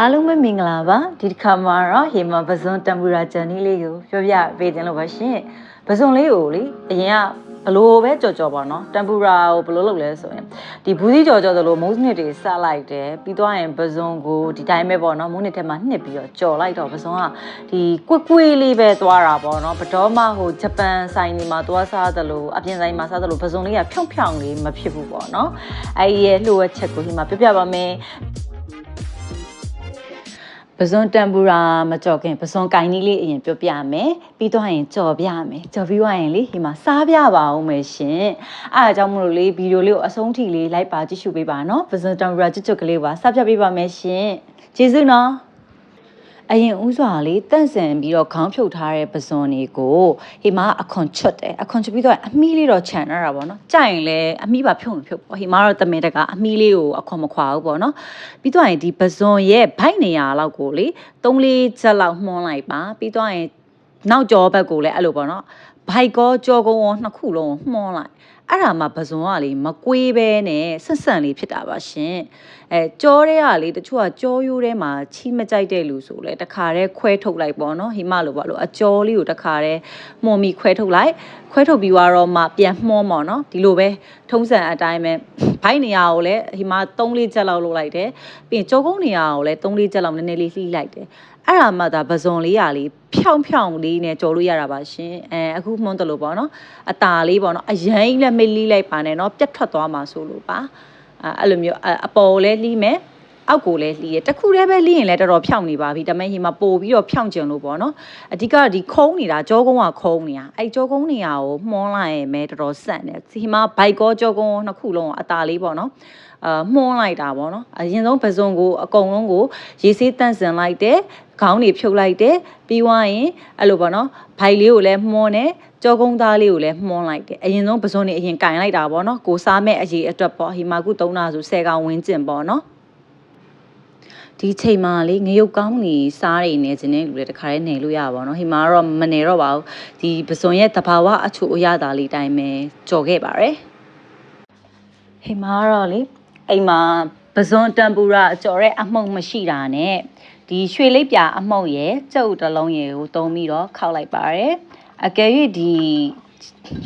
အားလုံးပဲမင်္ဂလာပါဒီတစ်ခါမှာတော့ဟေမာပဇွန်တမ်ပူရာဂျန်နီလေးကိုပြောပြပေးခြင်းလို့ပါရှင်ပဇွန်လေးကိုလေအရင်ကဘလို့ပဲကြော်ကြော်ပါနော်တမ်ပူရာကိုဘလို့လုပ်လဲဆိုရင်ဒီဘူးစီကြော်ကြော်သလိုမုန်းစနစ်တွေစလိုက်တယ်ပြီးသွားရင်ပဇွန်ကိုဒီတိုင်းပဲပေါ့နော်မုန်းနှစ်ထဲမှာနှစ်ပြီးတော့ကြော်လိုက်တော့ပဇွန်ကဒီကွက်ကွေးလေးပဲသွားတာပေါ့နော်ဘတော်မှဟိုဂျပန်ဆိုင်တွေမှာသွားစားသလိုအပြင်ဆိုင်မှာစားသလိုပဇွန်လေးကဖြောင်းဖြောင်းလေးမဖြစ်ဘူးပေါ့နော်အဲ့ဒီရဲ့လှုပ်ဝက်ချက်ကိုဒီမှာပြပြပါမယ် ပဇွန်တမ်ပူရာမကြော်ခင်ပဇွန်ကိုင်းနီးလေးအရင်ပြောပြမယ်ပြီးတော့ရင်ကြော်ပြမယ်ကြော်ပြီးသွားရင်လေဒီမှာစားပြပါအောင်မယ်ရှင်အဲအကြောင်းမလို့လေဗီဒီယိုလေးကိုအဆုံးထိလေးလိုက်ပါကြည့်ရှုပေးပါနော်ပဇွန်တမ်ပူရာကျွတ်ကျွတ်ကလေးပါစားပြပေးပါမယ်ရှင်ကျေးဇူးနော် အရင်ဥစွာလေးတန့်စင်ပြီးတော့ခေါင်းဖြုတ်ထားတဲ့ပဇွန်တွေကိုဟိမအခွန်ချွတ်တယ်အခွန်ချွတ်ပြီးတော့အမီးလေးတော့ခြံရတာပေါ့နော်ကြိုင်လဲအမီးပါဖြုတ်ရင်ဖြုတ်ပေါ့ဟိမတော့တမင်တကအမီးလေးကိုအခွန်မခွာဘူးပေါ့နော်ပြီးတော့ရင်ဒီပဇွန်ရဲ့ဘိုက်နေရလောက်ကိုလေ3လေးချက်လောက်မှွန်းလိုက်ပါပြီးတော့ရင်နောက်ကျောဘက်ကိုလည်းအဲ့လိုပေါ့နော် ဘိုက်ကောကြောကုန်းရောနှစ်ခုလုံးကိုမှွန်းလိုက်အဲ့ဒါမှပဇွန်ကလေမကွေးပဲနဲ့ဆက်ဆန်လေးဖြစ်တာပါရှင်အဲကြောတဲ့ကလေတချို့ကကြောရိုးထဲမှာချီးမကြိုက်တဲ့လူဆိုလဲတခါတည်းခွဲထုတ်လိုက်ပေါ့နော်ဟိမလိုပေါ့လို့အကြောလေးကိုတခါတည်းမှွန်ပြီးခွဲထုတ်လိုက်ခွဲထုတ်ပြီးတော့မှပြန်မှွန်းပေါ့နော်ဒီလိုပဲ ထုံးစံအတိုင်းပဲဘိုက်နေရကိုလည်းဟိမ3လေးချက်လောက်လုပ်လိုက်တယ်ပြီးရင်ကြောကုန်းနေရကိုလည်း3လေးချက်လောက်နည်းနည်းလေးလှီးလိုက်တယ်အဲ့ဒါမှဒါပဇွန်လေးရလေးဖြောင်းဖြောင်းလေးနဲ့ကြော်လို့ရတာပါရှင်အဲအခုမှွန်းတယ်လို့ပေါ့နော်အตาလေးပေါ့နော်အရင်လည်းမိတ်လီးလိုက်ပါနဲ့နော်ပြတ်ထွက်သွားမှာဆိုလို့ပါအဲအဲ့လိုမျိုးအပေါ်လည်းလှီးမယ် အောက်ကိုလည်းလှီးရတခုတည်းပဲလှီးရင်လည်းတော်တော်ဖြောင်းနေပါပြီဒါပေမဲ့ဟိမှာပို့ပြီးတော့ဖြောင်းကျင်လို့ပေါ့နော်အဓိကဒီခုံးနေတာကြောကုန်းကခုံးနေတာအဲ့ကြောကုန်းနေရကိုမှွန်းလိုက်ရင်ပဲတော်တော်ဆန့်တယ်ဟိမှာဘိုက်ကောကြောကုန်းနှစ်ခုလုံးအตาလေးပေါ့နော်အာမှွန်းလိုက်တာပေါ့နော်အရင်ဆုံးပစုံကိုအကုန်လုံးကိုရေဆေးတန့်စင်လိုက်တယ်ခေါင်းတွေဖြုတ်လိုက်တယ်ပြီးသွားရင်အဲ့လိုပေါ့နော်ဘိုက်လေးကိုလည်းမှွန်းတယ်ကြောကုန်းသားလေးကိုလည်းမှွန်းလိုက်တယ်အရင်ဆုံးပစုံနေအရင်ကင်လိုက်တာပေါ့နော်ကိုစားမဲ့အရေးအတွက်ပေါ့ဟီမာကု3နာဆို10ကောင်ဝင်းကျင်ပေါ့နော် ဒီချိန်မှာလေငရုတ်ကောင်းနေစားတွေနေခြင်းနဲ့လူတွေတခါတည်းနေလို့ရပါတော့ဟိမာကတော့မနေတော့ပါဘူးဒီပစွန်ရဲ့တဘာဝအချို့အရသာလေးတိုင်းပဲကြော်ခဲ့ပါတယ်ဟိမာကတော့လေအိမ်မှာပစွန်တမ်ပူရာအကျော်တဲ့အမှုန့်မရှိတာနဲ့ဒီရွှေလေးပြာအမှုန့်ရဲ့ကြုတ်တလုံးရည်ကိုသုံးပြီးတော့ခောက်လိုက်ပါတယ်အကယ်၍ဒီ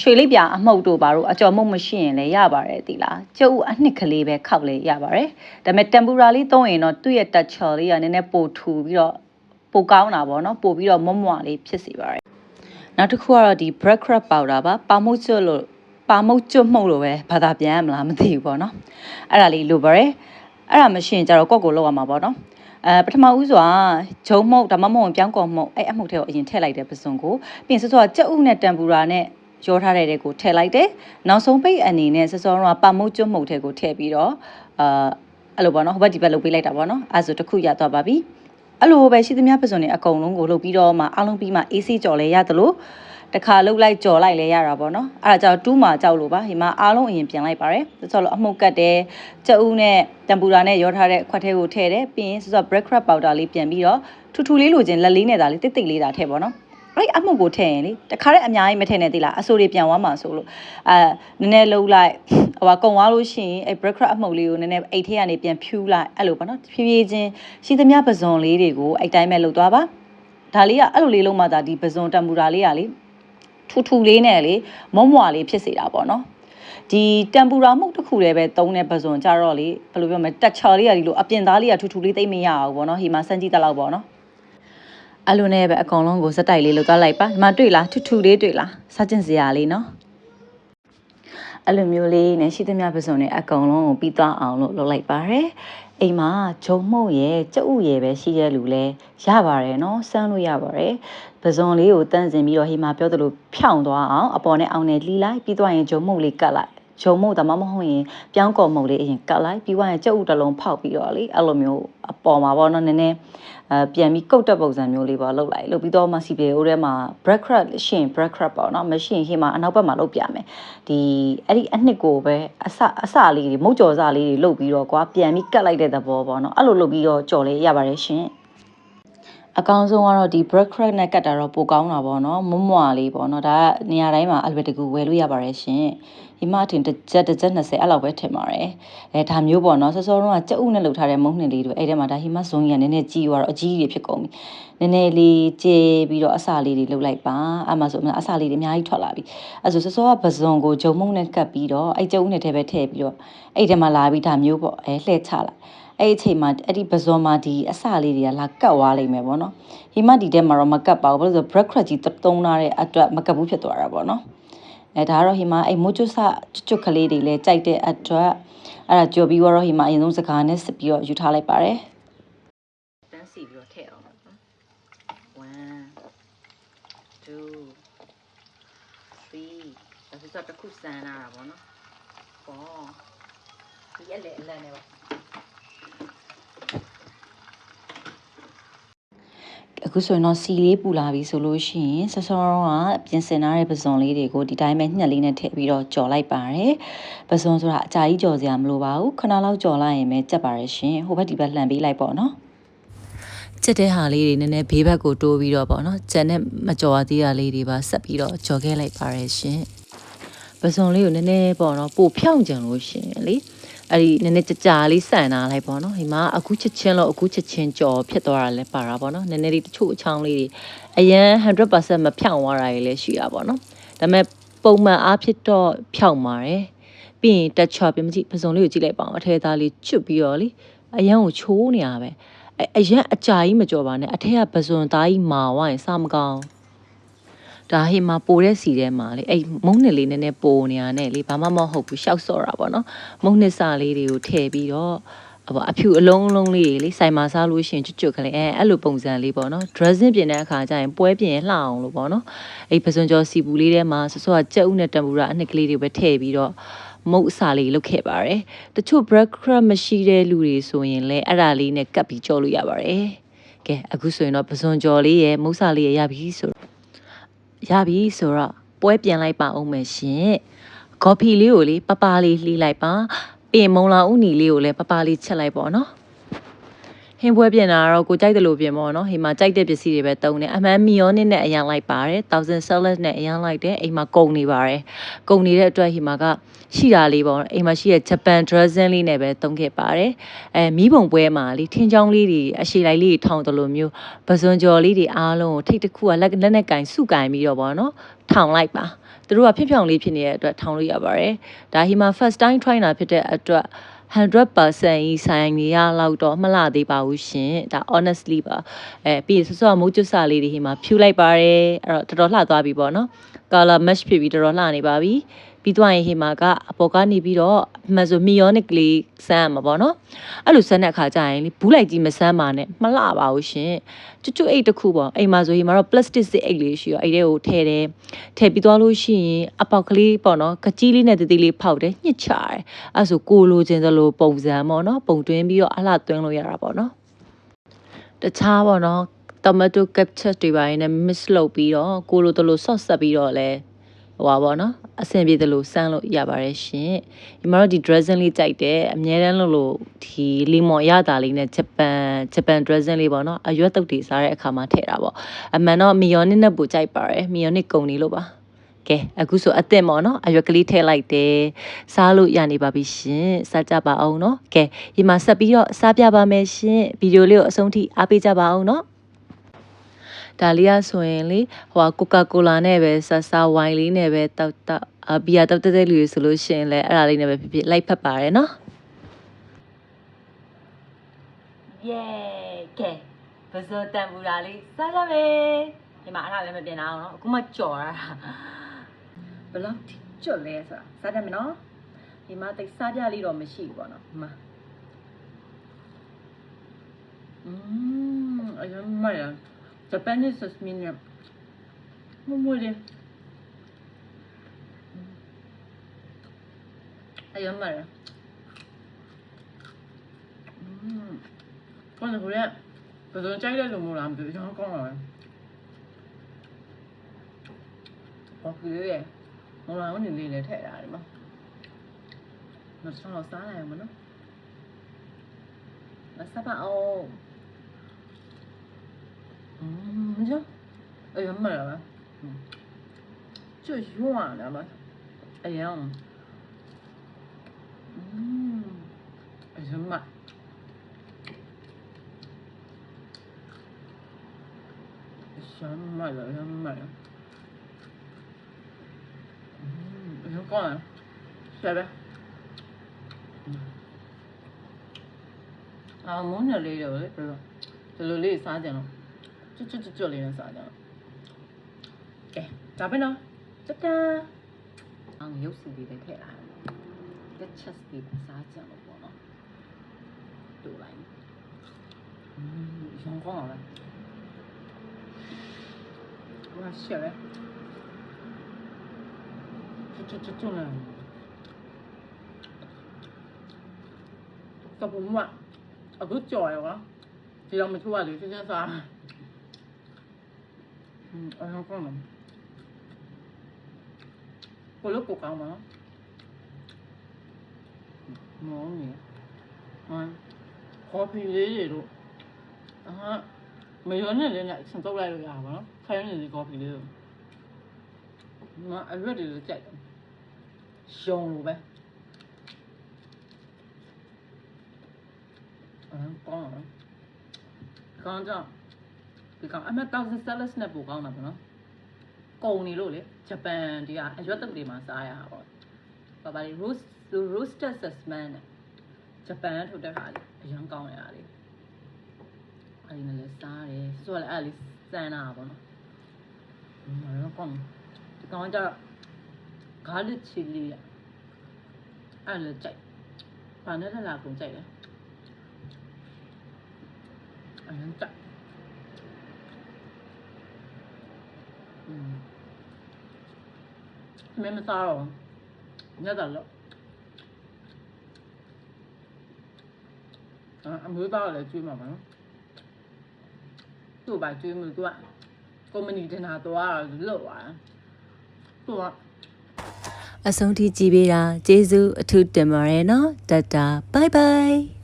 ရွှေလိပ်ပြာအမှုန့်တို့ဘာလို့အကျော်မှုန့်မရှိရင်လည်းရပါတယ်ဒီလားကျုပ်အနှစ်ကလေးပဲခောက်လေရပါတယ်ဒါပေမဲ့တမ်ပူရာလေးသုံးရင်တော့သူ့ရဲ့တက်ချော်လေးကနည်းနည်းပိုထူပြီးတော့ပိုကောင်းတာပေါ့နော်ပိုပြီးတော့မွတ်မွလေးဖြစ်စေပါတယ်နောက်တစ်ခုကတော့ဒီ bread crab powder ပါပါမုတ်ကျွတ်လို့ပါမုတ်ကျွတ်မှုတ်လို့ပဲဘာသာပြန်ရမလားမသိဘူးပေါ့နော်အဲ့ဒါလေးလိုပါတယ်အဲ့ဒါမရှိရင်ကျတော့ကော့ကိုလောက်ရမှာပေါ့နော် အဲပထမဦးစွာဂျုံမှုတ်ဒါမှမဟုတ်ပြောင်းကော်မှုတ်အဲ့အမှုတ်ထဲကိုအရင်ထည့်လိုက်တဲ့ပစုံကိုပြီးရင်စောစောကကြက်ဥနဲ့တံပူရာနဲ့ရောထားတဲ့တဲ့ကိုထည့်လိုက်တယ်နောက်ဆုံးပိတ်အနေနဲ့စောစောကပါမုတ်ကျွတ်မှုတ်ထဲကိုထည့်ပြီးတော့အာအဲ့လိုပေါ့နော်ဟိုဘက်ဒီဘက်လုပ်ပေးလိုက်တာပေါ့နော်အဲဆိုတစ်ခုရသွားပါပြီအဲ့လိုပဲရှိသမျှပစုံတွေအကုန်လုံးကိုလုပ်ပြီးတော့မှအားလုံးပြီးမှ AC ကြော်လဲရသလို တခါလှုပ်လိုက်ကြော်လိုက်လဲရတာပေါ့နော်အဲ့ဒါကြောင့်တူးမှာကြောက်လို့ပါဒီမှာအားလုံးအရင်ပြင်လိုက်ပါတယ်ဆိုတော့အမှုတ်ကတ်တယ်ကြက်ဥနဲ့တံပူရာနဲ့ရောထားတဲ့ခွက်ထဲကိုထည့်တယ်ပြီးရင်ဆိုတော့ bread crab powder လေးပြင်ပြီးတော့ထူထူလေးလိုချင်လက်လေးနဲ့ဒါလေးတိတ်တိတ်လေးဒါထည့်ပေါ့နော်အဲ့အမှုကိုထည့်ရင်လေတခါတည်းအများကြီးမထည့်နဲ့သေးလားအဆိုတွေပြန်သွားမှာဆိုလို့အဲနည်းနည်းလှုပ်လိုက်ဟိုကကုံသွားလို့ရှိရင်အဲ့ bread crab အမှုလေးကိုနည်းနည်းအိတ်ထဲကနေပြန်ဖြူးလိုက်အဲ့လိုပေါ့နော်ဖြည်းဖြည်းချင်းရှိသမျှပဇွန်လေးတွေကိုအဲ့တိုင်းပဲလှုပ်သွားပါဒါလေးကအဲ့လိုလေးလုံးမှသာဒီပဇွန်တံပူရာလေးကလေ ထူထူလေးနဲ့လေမွမွာလေးဖြစ်စေတာပေါ့နော်ဒီတမ်ပူရာမှုတ်တစ်ခုတည်းပဲသုံးတဲ့ပဇွန်ကြတော့လေဘယ်လိုပြောမလဲတက်ချာလေးကဒီလိုအပြင်သားလေးကထူထူလေးသိမ့်မရအောင်ပေါ့နော်ဟီမှာစမ်းကြည့်တလောက်ပေါ့နော်အလိုနဲ့ပဲအကောင်လုံးကိုစက်တိုက်လေးလောက်သွားလိုက်ပါဒီမှာတွေ့လားထူထူလေးတွေ့လားစားကျင်စရာလေးနော်အဲ့လိုမျိုးလေးနဲ့ရှိသမျှပစုံတွေအကောင်လုံးကိုပြီးသွားအောင်လို့လုပ်လိုက်ပါတယ်အိမ်မှာဂျုံမှုန့်ရဲ့ကြက်ဥရဲ့ပဲရှိတဲ့လူလဲရပါတယ်နော်စမ်းလို့ရပါတယ် ပဇွန်လေးကိုတန့်စင်ပြီးတော့ဟိမှာပြောသလိုဖြောင်းသွားအောင်အပေါ်နဲ့အောင်းနဲ့လှီးလိုက်ပြီးသွားရင်ဂျုံမှုန့်လေးကတ်လိုက်ဂျုံမှုန့်ဒါမှမဟုတ်ရင်ပြောင်းကော်မှုန့်လေးအရင်ကတ်လိုက်ပြီးသွားရင်ကြက်ဥတစ်လုံးဖောက်ပြီးတော့လေအဲ့လိုမျိုးအပေါ်မှာပေါ့နော်နည်းနည်းအဲပြန်ပြီးကုတ်တက်ပုံစံမျိုးလေးပေါ့လုပ်လိုက်လုပ်ပြီးတော့မှစီပြေအိုးထဲမှာ bread crab ရှင် bread crab ပေါ့နော်မရှိရင်ဟိမှာအနောက်ဘက်မှာလုပ်ပြမယ်ဒီအဲ့ဒီအနှစ်ကိုပဲအစအစလေးတွေမုတ်ကြော်စလေးတွေလုပ်ပြီးတော့ကွာပြန်ပြီးကတ်လိုက်တဲ့သဘောပေါ့နော်အဲ့လိုလုပ်ပြီးတော့ကြော်လေးရပါတယ်ရှင် အကောင်းဆုံးကတော့ဒီ bread crack နဲ့ကတ်တာတော့ပိုကောင်းတာပေါ့နော်မွမွာလေးပေါ့နော်ဒါကနေရာတိုင်းမှာအလွယ်တကူဝယ်လို့ရပါတယ်ရှင်ဒီမှာထင်တစ်ချက်တစ်ချက်20အဲ့လောက်ပဲထင်ပါတယ်အဲဒါမျိုးပေါ့နော်စောစောတုန်းကကြက်ဥနဲ့လှုပ်ထားတဲ့မုံနှင်လေးတွေအဲ့ထဲမှာဒါဟိမဇုံကြီးကနည်းနည်းကြီးသွားတော့အကြီးကြီးတွေဖြစ်ကုန်ပြီနည်းနည်းလေးကျေပြီးတော့အစာလေးတွေလှုပ်လိုက်ပါအမှဆိုအစာလေးတွေအများကြီးထွက်လာပြီအဲ့ဆိုစောစောကပဇွန်ကိုဂျုံမုံနဲ့ကတ်ပြီးတော့အဲ့ကြက်ဥနဲ့ထဲပဲထည့်ပြီးတော့အဲ့ထဲမှာလာပြီးဒါမျိုးပေါ့အဲလှည့်ချလိုက် အဲ့ဒီအချိန်မှာအဲ့ဒီပဇွန်မှာဒီအစလေးတွေကလာကတ်သွားလိမ့်မယ်ပေါ့နော်ဟိမဒီထဲမှာတော့မကတ်ပါဘူးဘာလို့လဲဆို bread crust ကြီးတုံးထားတဲ့အတွက်မကတ်ဘူးဖြစ်သွားတာပေါ့နော်အဲဒါကတော့ဟိမအဲ့မိုးကျွတ်ဆကျွတ်ကျွတ်ကလေးတွေလည်းကြိုက်တဲ့အတွက်အဲ့ဒါကြော်ပြီးတော့ဟိမအရင်ဆုံးစကားနဲ့စစ်ပြီးတော့ယူထားလိုက်ပါတယ်တန်းစီပြီးတော့ထည့်အောင်နော်1 2 3ဒါဆိုတော့တစ်ခုစမ်းလာတာပေါ့နော်ပေါ့ဒီအလေအလန့်နေပါ အခုဆိုရင်တော့စီလေးပူလာပြီဆိုလို့ရှိရင်ဆောစောကပြင်ဆင်ထားတဲ့ပဇွန်လေးတွေကိုဒီတိုင်းပဲညှက်လေးနဲ့ထည့်ပြီးတော့ကြော်လိုက်ပါတယ်ပဇွန်ဆိုတာအကြာကြီးကြော်စရာမလိုပါဘူးခဏလောက်ကြော်လိုက်ရင်ပဲကြက်ပါရရှင်ဟိုဘက်ဒီဘက်လှန်ပေးလိုက်ပေါ့နော်ကျက်တဲ့ဟာလေးတွေနည်းနည်းဘေးဘက်ကိုတိုးပြီးတော့ပေါ့နော်ကျန်တဲ့မကြော်ရသေးတာလေးတွေပါဆက်ပြီးတော့ကြော်ခဲ့လိုက်ပါရရှင်ပဇွန်လေးကိုနည်းနည်းပေါ့နော်ပို့ဖြောင်းကြံလို့ရှင်လေ အဲ့ဒီနည်းနည်းကြကြာလေးဆန်လာလိုက်ပေါ့နော်ဒီမှာအခုချက်ချင်းလို့အခုချက်ချင်းကြော်ဖြစ်သွားတာလည်းပါတာပေါ့နော်နည်းနည်းလေးတချို့အချောင်းလေးတွေအရင်100%မဖြောင်းသွားတာလည်းရှိတာပေါ့နော်ဒါပေမဲ့ပုံမှန်အားဖြစ်တော့ဖြောင်းပါတယ်ပြီးရင်တက်ချော်ပြမကြည့်ပစုံလေးကိုကြည့်လိုက်ပါအောင်အထဲသားလေးချွတ်ပြီးတော့လေအရန်ကိုချိုးနေရပဲအရန်အကြာကြီးမကြော်ပါနဲ့အထက်ကပစုံသားကြီးမာဝိုင်းစမကောင်း ဒါဟိမှာပိုတဲ့စီထဲမှာလေအဲ့မုံနှစ်လေးနည်းနည်းပိုနေရနဲ့လေဘာမှမဟုတ်ဘူးရှောက်စော့တာပေါ့နော်မုံနှစ်စာလေးတွေကိုထည့်ပြီးတော့အပေါ်အဖြူအလုံးလုံးလေးလေစိုင်မာစားလို့ရှိရင်ကျွတ်ကျွတ်ကလေးအဲအဲ့လိုပုံစံလေးပေါ့နော် dressing ပြင်တဲ့အခါကျရင်ပွဲပြင်လှအောင်လို့ပေါ့နော်အဲ့ပစွန်ကျော်စီပူလေးထဲမှာဆောစောကကြက်ဥနဲ့တံပူရာအနှစ်ကလေးတွေပဲထည့်ပြီးတော့မုတ်အစာလေးလုပ်ခဲ့ပါတယ်တချို့ bread crumb မရှိတဲ့လူတွေဆိုရင်လည်းအဲ့ဒါလေးနဲ့ကပ်ပြီးကြော်လို့ရပါတယ်ကဲအခုဆိုရင်တော့ပစွန်ကျော်လေးရဲ့မုတ်စာလေးရဲ့ရပြီဆိုတော့ ရပြီဆိုတော့ပွဲပြင်လိုက်ပါအောင်မယ်ရှင်ကော်ဖီလေးကိုလေပပလေးလှီးလိုက်ပါပြင်မုံလာဥနီလေးကိုလည်းပပလေးချက်လိုက်ပေါ့နော် ဟင်းပွဲပြင်တာကတော့ကိုကြိုက်တယ်လို့ပြင်ပေါ့နော်ဟိမှာကြိုက်တဲ့ပစ္စည်းတွေပဲတုံးတယ်အမှန်မီယောနစ်နဲ့အရင်လိုက်ပါတယ်1000 salad နဲ့အရင်လိုက်တယ်အိမ်မှာကုန်နေပါတယ်ကုန်နေတဲ့အတွက်ဟိမှာကရှိတာလေးပေါ့အိမ်မှာရှိတဲ့ Japan dressing လေးနဲ့ပဲတုံးခဲ့ပါတယ်အဲမီးပုံပွဲမှာလေထင်းချောင်းလေးတွေအရှိလိုက်လေးတွေထောင်တယ်လို့မျိုးပစွန်ကြော်လေးတွေအားလုံးကိုထိတ်တစ်ခုကလက်လက်နဲ့ကင်စုကင်ပြီးတော့ပေါ့နော်ထောင်လိုက်ပါသူတို့ကဖြောင်ဖြောင်လေးဖြစ်နေတဲ့အတွက်ထောင်လို့ရပါတယ်ဒါဟိမှာ first time try တာဖြစ်တဲ့အတွက် 100%ဤဆိုင်နေရလောက်တော့မလှသေးပါဘူးရှင်ဒါ honestly ပါအဲပြီးဆောဆောမိုးကျွတ်စာလေးတွေဟိမှာဖြူလိုက်ပါတယ်အဲ့တော့တော်တော်လှသွားပြီပေါ့နော် color match ဖြစ်ပြီးတော်တော်လှနေပါပြီ ပြီးသွားရင်ဟိမှာကအပေါ်ကနေပြီးတော့မှန်ဆိုမီယောနစ်ကလေးစမ်းရမှာပေါ့နော်အဲ့လိုစမ်းတဲ့အခါကျရင်လေဘူးလိုက်ကြီးမစမ်းပါနဲ့မလှပါဘူးရှင်ကျွတ်ကျွတ်အိတ်တစ်ခုပေါ့အိမ်မှာဆိုဟိမှာတော့ plastic စစ်အိတ်လေးရှိရောအဲ့ထဲကိုထည့်တယ်ထည့်ပြီးသွားလို့ရှိရင်အပေါက်ကလေးပေါ့နော်ကကြီးလေးနဲ့တသေးလေးဖောက်တယ်ညှစ်ချတယ်အဲ့ဆိုကိုလိုချင်သလိုပုံစံပေါ့နော်ပုံတွင်းပြီးတော့အလှသွင်းလို့ရတာပေါ့နော်တခြားပေါ့နော် tomato ketchup တွေပါရင်လည်း mix လုပ်ပြီးတော့ကိုလိုတလို sauce ဆက်ပြီးတော့လဲ ဟိုပါပေါ့နော်အဆင်ပြေတယ်လို့စမ်းလို့ရပါတယ်ရှင်ဒီမှာတော့ဒီ dressing လေးကြိုက်တယ်အများတန်းလို့လို့ဒီလီမွန်ရတာလေးနဲ့ဂျပန်ဂျပန် dressing လေးပေါ့နော်အရွက်တုတ်တွေစားတဲ့အခါမှာထည့်တာပေါ့အမှန်တော့မီယောနစ်နဲ့ပူကြိုက်ပါတယ်မီယောနစ်ကုန်နေလို့ပါကဲအခုဆိုအသင့်ပေါ့နော်အရွက်ကလေးထည့်လိုက်တယ်စားလို့ရနေပါပြီရှင်စားကြပါအောင်နော်ကဲဒီမှာဆက်ပြီးတော့စားပြပါမယ်ရှင်ဗီဒီယိုလေးကိုအဆုံးထိအားပေးကြပါအောင်နော် ဒါလေးကဆိုရင်လေဟိုကိုကာကိုလာနဲ့ပဲဆာဆာဝိုင်လေးနဲ့ပဲတောက်တောက်အဘီယာတောက်တဲ့တဲ့လူတွေဆိုလို့ရှိရင်လည်းအဲ့ဒါလေးနဲ့ပဲဖြစ်ဖြစ်လိုက်ဖက်ပါတယ်နော်ယေကဲဘဇောတန်ပူတာလေးစားကြမယ်ဒီမှာအဲ့ဒါလည်းမပြင်အောင်နော်အခုမှကြော်ရတာဘယ်လောက်ထိကြော်လဲဆိုတာစားကြမယ်နော်ဒီမှာတိတ်စားပြလေးတော့မရှိဘူးပေါ့နော်ဒီမှာอืมအရင်မရ Japanese jasmine နဲ့မမလေးအရင်မရอืมဟုတ်တယ်ကိုရဘယ်လိုကြိုက်တဲ့လူမျိုးလားမသိဘူးကျွန်တော်ကောင်းပါပဲဟောကြီးလေ 음, 그죠? 아, 연말 음. 就是用完了吧 아양 음, 아, 정말 정말요, 정말요. 음, 이거 꺼내요. 쉐베. 아, 뭔 일이에요, 그래? 별로. 별로 일이 싸잖아. ကျွတ်ကျွတ်ကျွတ်လေးနဲ့စားကြတော့ကဲဒါပဲနော်တတန်အောင်ရုပ်စီလေးတွေထည့်လာတယ်ချက်ချက်စီစားကြလို့ပေါ့နော်တူလိုက်อืมရောင်းကောင်းလာဝါရှက်လေကျွတ်ကျွတ်ကျွတ်ကျွတ်လာတော့ဘုံမအခုကြော်ရောဒီတော့မချိုးရသေးဘူးချင်းချင်းစား အရောကောင်းတယ်ကိုလို့ကိုကောင်းပါနော်မောင်းနေဟမ်ကော်ဖီလေးတွေတို့အဟမယောနဲ့လည်းနဲ့ဆန်တုတ်လိုက်လို့ရပါတော့ခိုင်းနေတဲ့ကော်ဖီလေးတို့ငါအရွက်တွေလည်းကြိုက်တယ်ရှုံလို့ပဲအဟကောင်းကောင်းကြောင့် ဒီကောင်အမတောက်ဆယ်လက်စ်နဲ့ပိုကောင်းတာပေါ့နော်ကုံနေလို့လေဂျပန်ဒီကအရွက်တုပ်တွေမှာစားရတာပေါ့ဘာပါလဲ roast roasted sesame နဲ့ဂျပန်ထုတ်တဲ့ဟာလေအရင်ကောင်းရတာလေအဲ့ဒီနဲ့လည်းစားတယ်ဆိုတော့လည်းအဲ့လေးစမ်းတာပေါ့နော်ဟင်းအဲ့တော့ကောင်းဒီကောင်ကကြတော့ garlic chili อ่ะအဲ့လည်းကြိုက်ဘာနဲ့လဲလာကုန်ကြိုက်တယ်အရင်ကြိုက် မင်းမစားတော့ညက်တယ်လို့အာအမျိုးသားကလည်းကျွေးမှာပါနော်သူ့ဘာကျွေးမလို့သူကကွန်မြူနီတင်တာတော့လို့ပါသူကအဆုံးထိကြည့်ပေးတာကျေးဇူးအထူးတင်ပါတယ်နော်တတာဘိုင်ဘိုင်